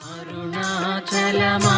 അരുണാചലമായി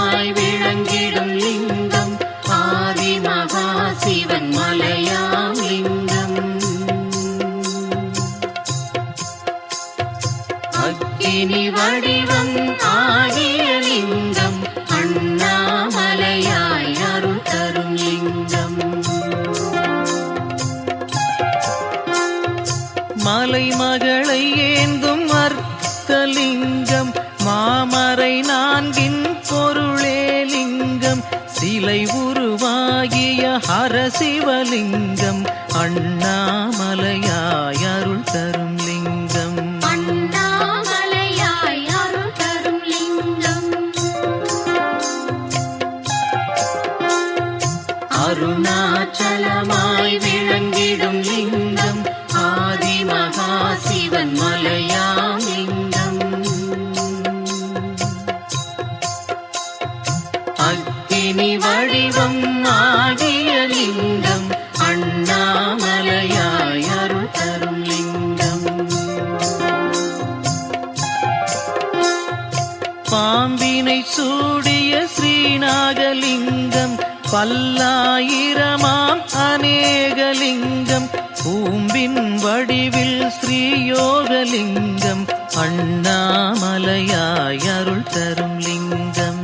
தெய்வமாய் விளங்கிட நாகலிங்கம் பல்லாயிரமாம் அநேகலிங்கம் பூம்பின் வடிவில் ஸ்ரீயோகலிங்கம் அண்ணாமலையாய் அருள் தரும் லிங்கம்.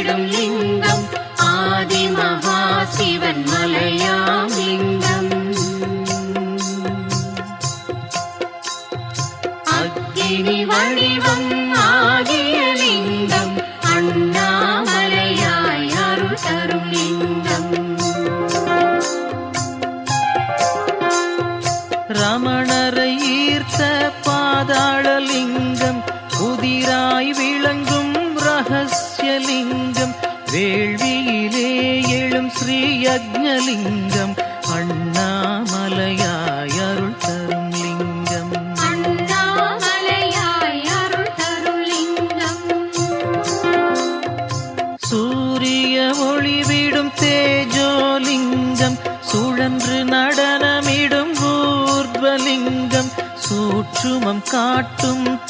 விளங்கிடும்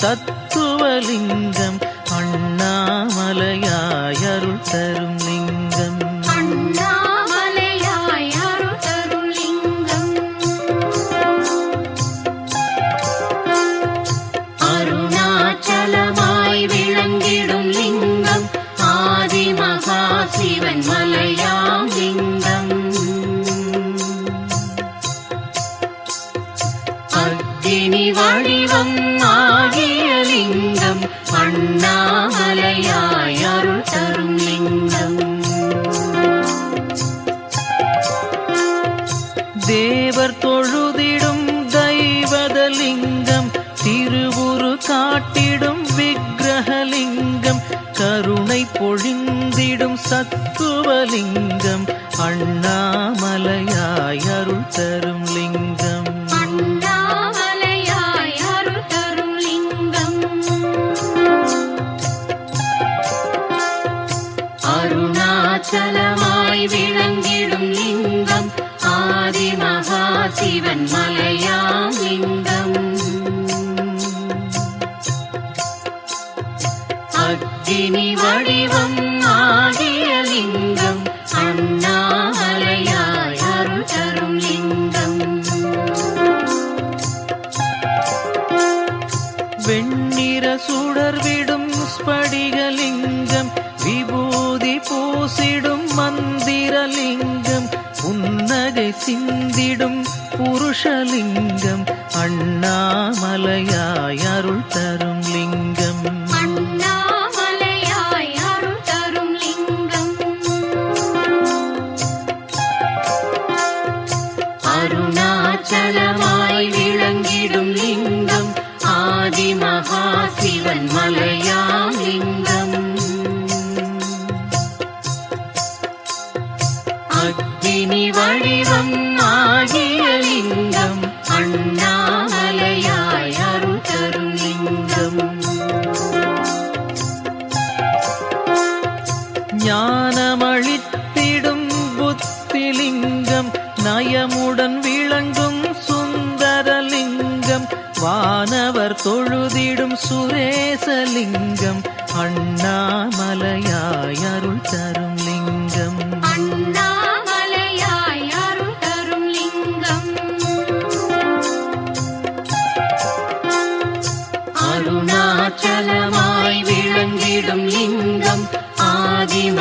தத்துவலிங்கம் அண்ணாமலையாய் அருள் தரும் லிங்கம். அருணாச்சலமாய் விளங்கிடும் லிங்கம். ஆதி மகா சிவன் மலையா பூசிடும் மந்திரலிங்கம் புன்னகை சிந்திடும் புருஷலிங்கம் அண்ணாமலையாய் அருள்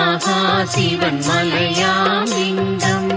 மகாசிவன் மலையாம் லிங்கம்.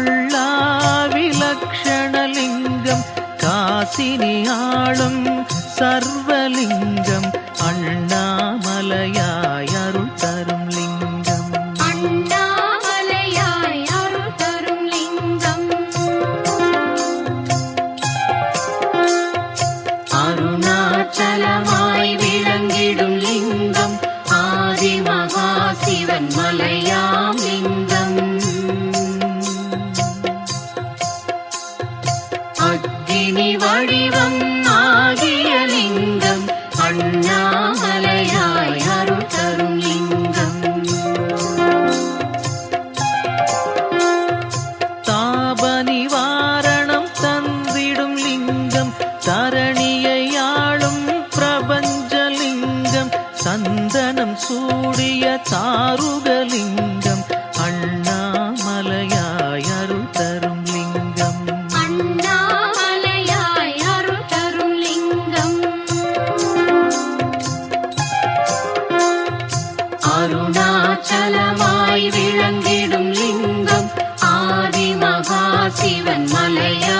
கொள்ளா விலக்ஷணலிங்கம் காசினி ஆளும் சர்வலிங்கம் அண்ணா அண்ணாமலையாய் மகாசிவன் மலையா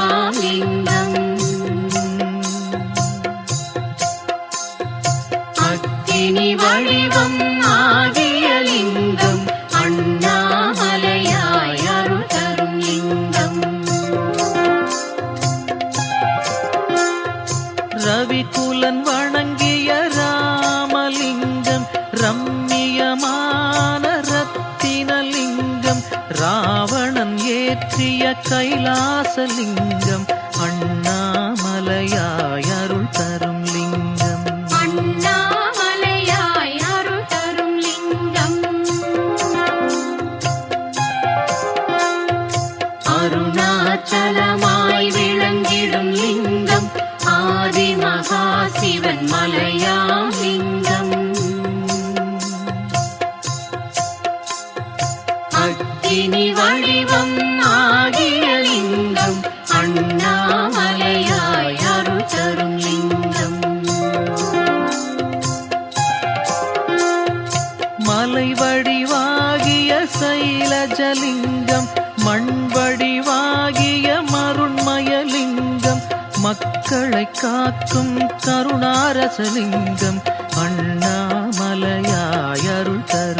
வடிவாகிய மருண்மயலிங்கம் மக்களை காக்கும் கருணாரசலிங்கம் அண்ணாமலையாய் அருள் தரும்.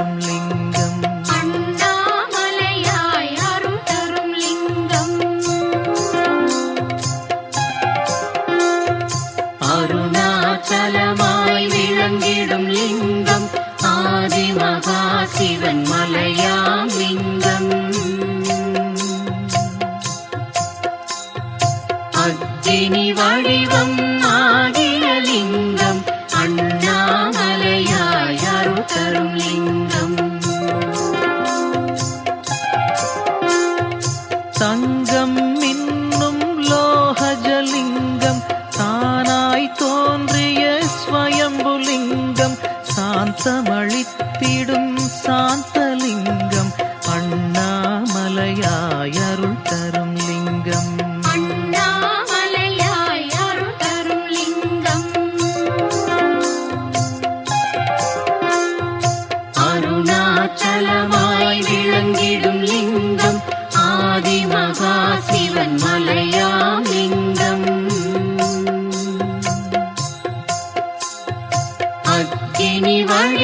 மகா சிவன் மலையாம் லிங்கம். அக்கினி வழி